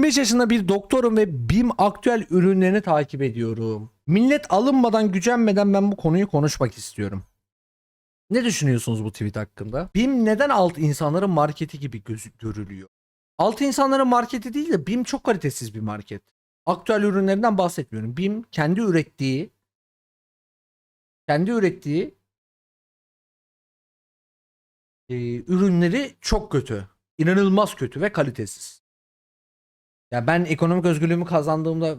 25 yaşında bir doktorum ve BİM aktüel ürünlerini takip ediyorum. Millet alınmadan gücenmeden ben bu konuyu konuşmak istiyorum. Ne düşünüyorsunuz bu tweet hakkında? BİM neden alt insanların marketi gibi görülüyor? Alt insanların marketi değil de BİM çok kalitesiz bir market. Aktüel ürünlerinden bahsetmiyorum. BİM kendi ürettiği kendi ürettiği e, ürünleri çok kötü. İnanılmaz kötü ve kalitesiz. Ya ben ekonomik özgürlüğümü kazandığımda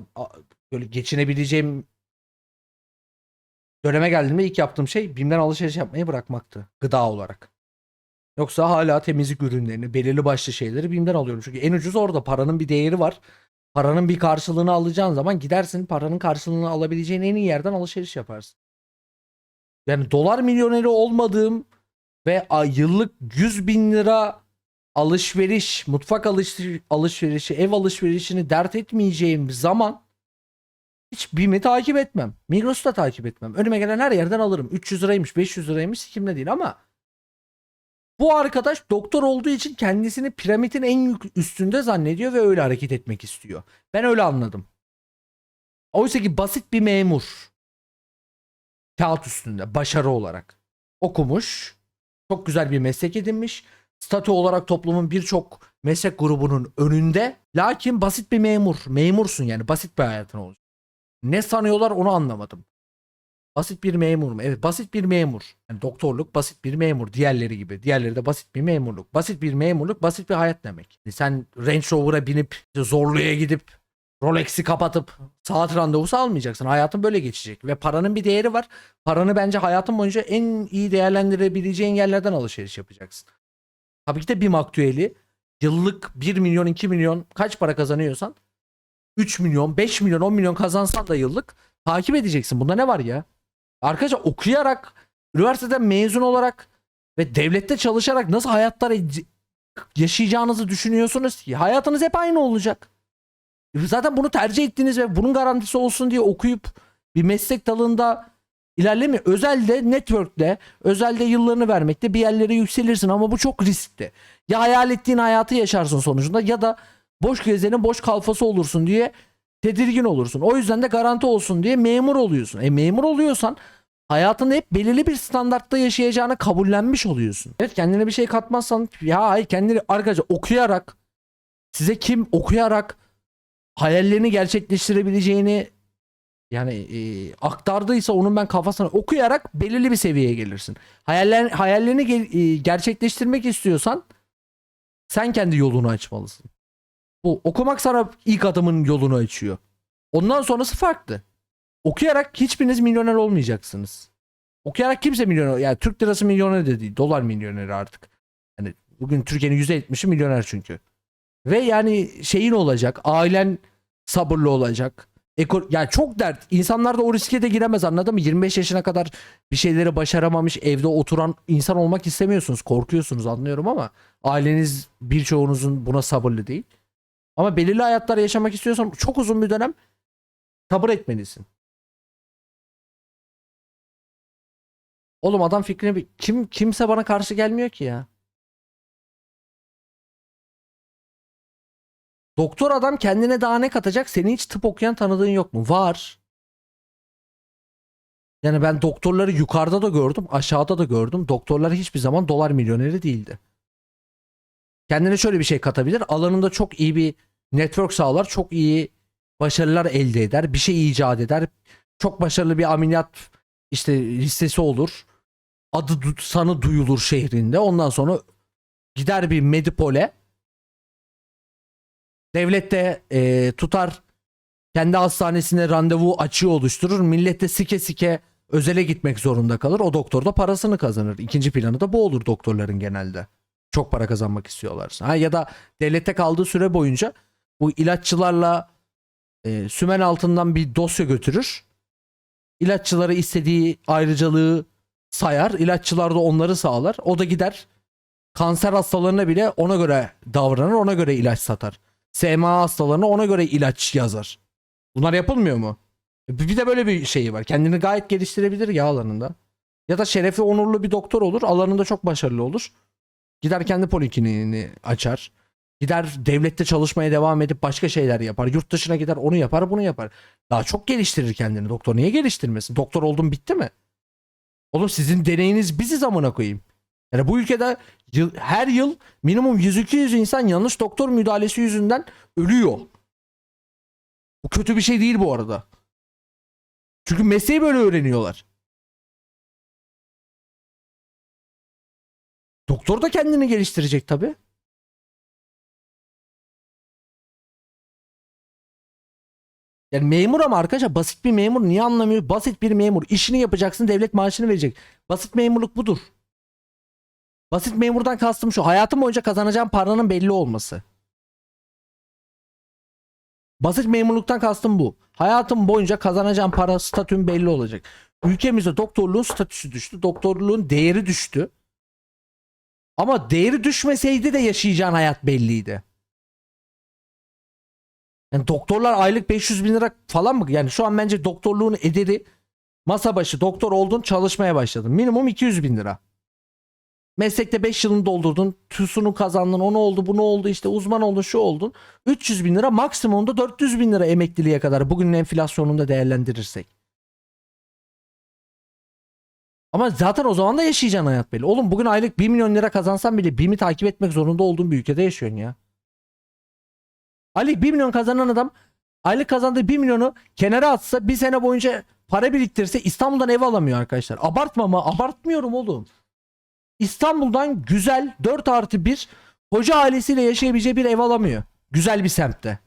böyle geçinebileceğim döneme geldiğimde ilk yaptığım şey BİM'den alışveriş yapmayı bırakmaktı. Gıda olarak. Yoksa hala temizlik ürünlerini, belirli başlı şeyleri BİM'den alıyorum. Çünkü en ucuz orada paranın bir değeri var. Paranın bir karşılığını alacağın zaman gidersin paranın karşılığını alabileceğin en iyi yerden alışveriş yaparsın. Yani dolar milyoneri olmadığım ve yıllık 100 bin lira alışveriş, mutfak alış alışverişi, ev alışverişini dert etmeyeceğim zaman hiç BİM'i takip etmem. Migros'u da takip etmem. Önüme gelen her yerden alırım. 300 liraymış, 500 liraymış kimde değil ama bu arkadaş doktor olduğu için kendisini piramidin en üstünde zannediyor ve öyle hareket etmek istiyor. Ben öyle anladım. Oysa ki basit bir memur. Kağıt üstünde başarı olarak. Okumuş. Çok güzel bir meslek edinmiş. Statü olarak toplumun birçok meslek grubunun önünde. Lakin basit bir memur. Memursun yani basit bir hayatın olacak. Ne sanıyorlar onu anlamadım. Basit bir memur mu? Evet basit bir memur. Yani doktorluk basit bir memur. Diğerleri gibi. Diğerleri de basit bir memurluk. Basit bir memurluk basit bir hayat demek. E Sen Range Rover'a binip işte Zorlu'ya gidip Rolex'i kapatıp saat randevusu almayacaksın. Hayatın böyle geçecek. Ve paranın bir değeri var. Paranı bence hayatın boyunca en iyi değerlendirebileceğin yerlerden alışveriş yapacaksın. Tabii ki de bir aktüeli yıllık 1 milyon 2 milyon kaç para kazanıyorsan 3 milyon 5 milyon 10 milyon kazansan da yıllık takip edeceksin. Bunda ne var ya? Arkadaşlar okuyarak üniversiteden mezun olarak ve devlette çalışarak nasıl hayatlar yaşayacağınızı düşünüyorsunuz ki? Hayatınız hep aynı olacak. Zaten bunu tercih ettiniz ve bunun garantisi olsun diye okuyup bir meslek dalında ilerleme özelde network'le özelde yıllarını vermekte bir yerlere yükselirsin ama bu çok riskli. Ya hayal ettiğin hayatı yaşarsın sonucunda ya da boş gezenin boş kalfası olursun diye tedirgin olursun. O yüzden de garanti olsun diye memur oluyorsun. E memur oluyorsan hayatında hep belirli bir standartta yaşayacağını kabullenmiş oluyorsun. Evet kendine bir şey katmazsan ya hayır kendini arkadaşlar okuyarak size kim okuyarak hayallerini gerçekleştirebileceğini yani e, aktardıysa onun ben kafasına okuyarak belirli bir seviyeye gelirsin. Hayaller, hayallerini ge- e, gerçekleştirmek istiyorsan sen kendi yolunu açmalısın. Bu okumak sana ilk adımın yolunu açıyor. Ondan sonrası farklı. Okuyarak hiçbiriniz milyoner olmayacaksınız. Okuyarak kimse milyoner yani Türk lirası milyoner de değil, dolar milyoneri artık. Yani bugün Türkiye'nin %70'i milyoner çünkü. Ve yani şeyin olacak, ailen sabırlı olacak. Eko, yani çok dert. İnsanlar da o riske de giremez anladın mı? 25 yaşına kadar bir şeyleri başaramamış evde oturan insan olmak istemiyorsunuz. Korkuyorsunuz anlıyorum ama aileniz birçoğunuzun buna sabırlı değil. Ama belirli hayatlar yaşamak istiyorsan çok uzun bir dönem sabır etmelisin. Oğlum adam fikrine bir kim kimse bana karşı gelmiyor ki ya. Doktor adam kendine daha ne katacak? Senin hiç tıp okuyan tanıdığın yok mu? Var. Yani ben doktorları yukarıda da gördüm, aşağıda da gördüm. Doktorlar hiçbir zaman dolar milyoneri değildi. Kendine şöyle bir şey katabilir. Alanında çok iyi bir network sağlar, çok iyi başarılar elde eder, bir şey icat eder. Çok başarılı bir ameliyat işte listesi olur. Adı sanı duyulur şehrinde. Ondan sonra gider bir Medipol'e Devlet de e, tutar kendi hastanesine randevu açığı oluşturur. Millet de sike sike özele gitmek zorunda kalır. O doktor da parasını kazanır. İkinci planı da bu olur doktorların genelde. Çok para kazanmak istiyorlarsa. Ha, ya da devlette kaldığı süre boyunca bu ilaççılarla e, sümen altından bir dosya götürür. İlaççılara istediği ayrıcalığı sayar. İlaççılar da onları sağlar. O da gider kanser hastalarına bile ona göre davranır. Ona göre ilaç satar. SMA hastalarına ona göre ilaç yazar. Bunlar yapılmıyor mu? Bir de böyle bir şeyi var. Kendini gayet geliştirebilir ya alanında. Ya da şerefli onurlu bir doktor olur. Alanında çok başarılı olur. Gider kendi polikliniğini açar. Gider devlette çalışmaya devam edip başka şeyler yapar. Yurt dışına gider onu yapar bunu yapar. Daha çok geliştirir kendini. Doktor niye geliştirmesin? Doktor oldum bitti mi? Oğlum sizin deneyiniz biziz amına koyayım. Yani bu ülkede yıl, her yıl minimum 100-200 insan yanlış doktor müdahalesi yüzünden ölüyor. Bu kötü bir şey değil bu arada. Çünkü mesleği böyle öğreniyorlar. Doktor da kendini geliştirecek tabi. Yani memur ama arkadaşlar basit bir memur niye anlamıyor? Basit bir memur. işini yapacaksın devlet maaşını verecek. Basit memurluk budur. Basit memurdan kastım şu. Hayatım boyunca kazanacağım paranın belli olması. Basit memurluktan kastım bu. Hayatım boyunca kazanacağım para statüm belli olacak. Ülkemizde doktorluğun statüsü düştü. Doktorluğun değeri düştü. Ama değeri düşmeseydi de yaşayacağın hayat belliydi. Yani doktorlar aylık 500 bin lira falan mı? Yani şu an bence doktorluğun ederi masa başı doktor oldun çalışmaya başladın. Minimum 200 bin lira. Meslekte 5 yılını doldurdun. TÜS'ünü kazandın. Onu oldu bunu oldu işte uzman oldun şu oldun. 300 bin lira maksimumda 400 bin lira emekliliğe kadar bugünün enflasyonunda değerlendirirsek. Ama zaten o zaman da yaşayacaksın hayat belli. Oğlum bugün aylık 1 milyon lira kazansan bile BİM'i takip etmek zorunda olduğun bir ülkede yaşıyorsun ya. Ali 1 milyon kazanan adam aylık kazandığı 1 milyonu kenara atsa bir sene boyunca para biriktirse İstanbul'dan ev alamıyor arkadaşlar. Abartma mı? Abartmıyorum oğlum. İstanbul'dan güzel 4 artı 1 koca ailesiyle yaşayabileceği bir ev alamıyor. Güzel bir semtte.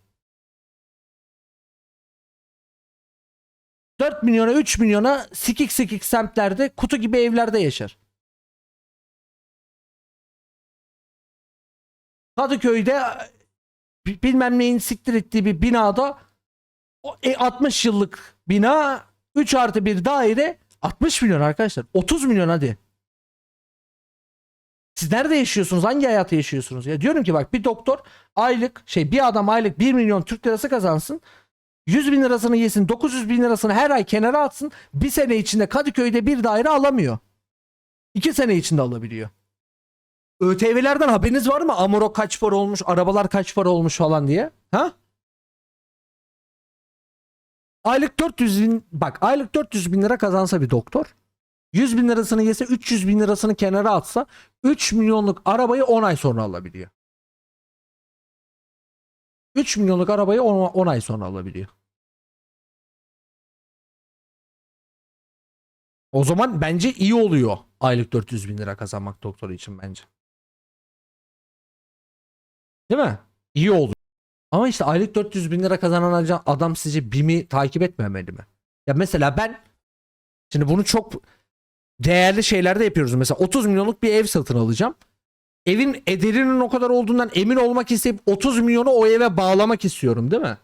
4 milyona 3 milyona sikik sikik semtlerde kutu gibi evlerde yaşar. Kadıköy'de bi- bilmem neyin siktir ettiği bir binada o, e, 60 yıllık bina 3 artı bir daire 60 milyon arkadaşlar. 30 milyon hadi. Siz nerede yaşıyorsunuz? Hangi hayatı yaşıyorsunuz? Ya diyorum ki bak bir doktor aylık şey bir adam aylık 1 milyon Türk lirası kazansın. 100 bin lirasını yesin 900 bin lirasını her ay kenara atsın. Bir sene içinde Kadıköy'de bir daire alamıyor. 2 sene içinde alabiliyor. ÖTV'lerden haberiniz var mı? Amoro kaç para olmuş, arabalar kaç para olmuş falan diye. Ha? Aylık 400 bin, bak aylık 400 bin lira kazansa bir doktor. 100 bin lirasını yese 300 bin lirasını kenara atsa 3 milyonluk arabayı 10 ay sonra alabiliyor. 3 milyonluk arabayı 10, 10 ay sonra alabiliyor. O zaman bence iyi oluyor aylık 400 bin lira kazanmak doktoru için bence. Değil mi? İyi oluyor. Ama işte aylık 400 bin lira kazanan adam sizce BİM'i takip etmemeli mi? Ya mesela ben şimdi bunu çok değerli şeylerde yapıyoruz. Mesela 30 milyonluk bir ev satın alacağım. Evin ederinin o kadar olduğundan emin olmak isteyip 30 milyonu o eve bağlamak istiyorum değil mi?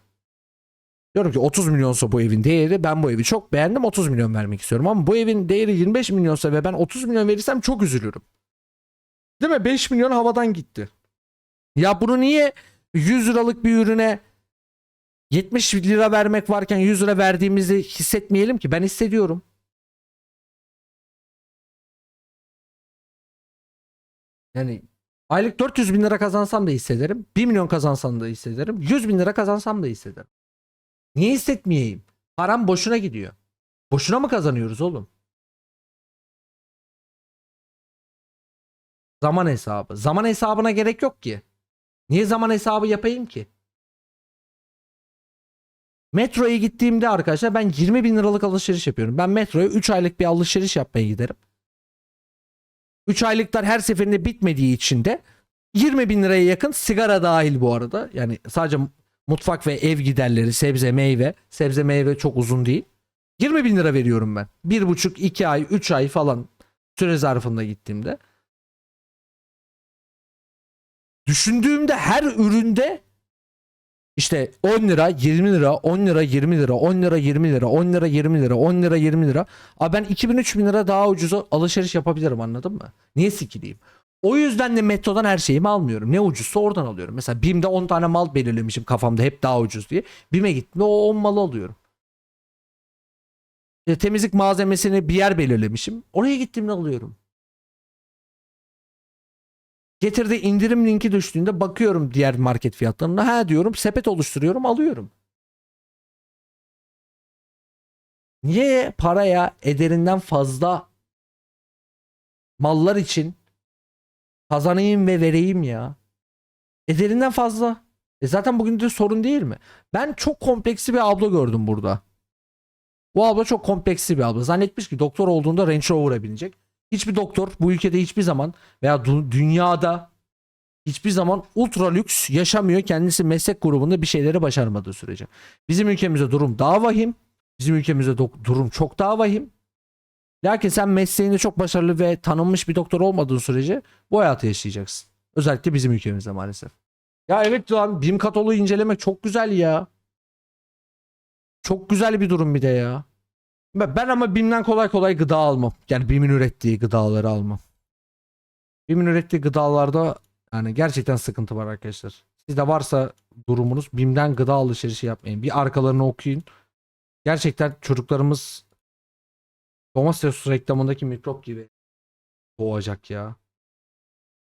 Diyorum ki 30 milyonsa bu evin değeri ben bu evi çok beğendim 30 milyon vermek istiyorum. Ama bu evin değeri 25 milyonsa ve ben 30 milyon verirsem çok üzülürüm. Değil mi? 5 milyon havadan gitti. Ya bunu niye 100 liralık bir ürüne 70 lira vermek varken 100 lira verdiğimizi hissetmeyelim ki ben hissediyorum. Yani aylık 400 bin lira kazansam da hissederim. 1 milyon kazansam da hissederim. 100 bin lira kazansam da hissederim. Niye hissetmeyeyim? Param boşuna gidiyor. Boşuna mı kazanıyoruz oğlum? Zaman hesabı. Zaman hesabına gerek yok ki. Niye zaman hesabı yapayım ki? Metroya gittiğimde arkadaşlar ben 20 bin liralık alışveriş yapıyorum. Ben metroya 3 aylık bir alışveriş yapmaya giderim. 3 aylıklar her seferinde bitmediği için de 20 bin liraya yakın sigara dahil bu arada. Yani sadece mutfak ve ev giderleri, sebze, meyve. Sebze, meyve çok uzun değil. 20 bin lira veriyorum ben. 1,5-2 ay, 3 ay falan süre zarfında gittiğimde. Düşündüğümde her üründe işte 10 lira, 20 lira, 10 lira, 20 lira, 10 lira, 20 lira, 10 lira, 20 lira, 10 lira, 20 lira. Abi ben 2000-3000 lira daha ucuza alışveriş yapabilirim anladın mı? Niye sikileyim? O yüzden de metrodan her şeyimi almıyorum. Ne ucuzsa oradan alıyorum. Mesela BİM'de 10 tane mal belirlemişim kafamda hep daha ucuz diye. BİM'e gittim o 10 malı alıyorum. E, temizlik malzemesini bir yer belirlemişim. Oraya gittiğimde alıyorum. Getirdi indirim linki düştüğünde bakıyorum diğer market fiyatlarına. Ha diyorum sepet oluşturuyorum alıyorum. Niye paraya ederinden fazla mallar için kazanayım ve vereyim ya? Ederinden fazla. E zaten bugün de sorun değil mi? Ben çok kompleksi bir abla gördüm burada. Bu abla çok kompleksi bir abla. Zannetmiş ki doktor olduğunda Range Rover'a binecek. Hiçbir doktor bu ülkede hiçbir zaman veya dünyada hiçbir zaman ultra lüks yaşamıyor. Kendisi meslek grubunda bir şeyleri başarmadığı sürece. Bizim ülkemizde durum daha vahim. Bizim ülkemizde durum çok daha vahim. Lakin sen mesleğinde çok başarılı ve tanınmış bir doktor olmadığın sürece bu hayatı yaşayacaksın. Özellikle bizim ülkemizde maalesef. Ya evet lan BİM kataloğu incelemek çok güzel ya. Çok güzel bir durum bir de ya. Ben ama BİM'den kolay kolay gıda almam. Yani BİM'in ürettiği gıdaları almam. BİM'in ürettiği gıdalarda yani gerçekten sıkıntı var arkadaşlar. Sizde varsa durumunuz BİM'den gıda alışverişi yapmayın. Bir arkalarını okuyun. Gerçekten çocuklarımız domates reklamındaki mikrop gibi doğacak ya.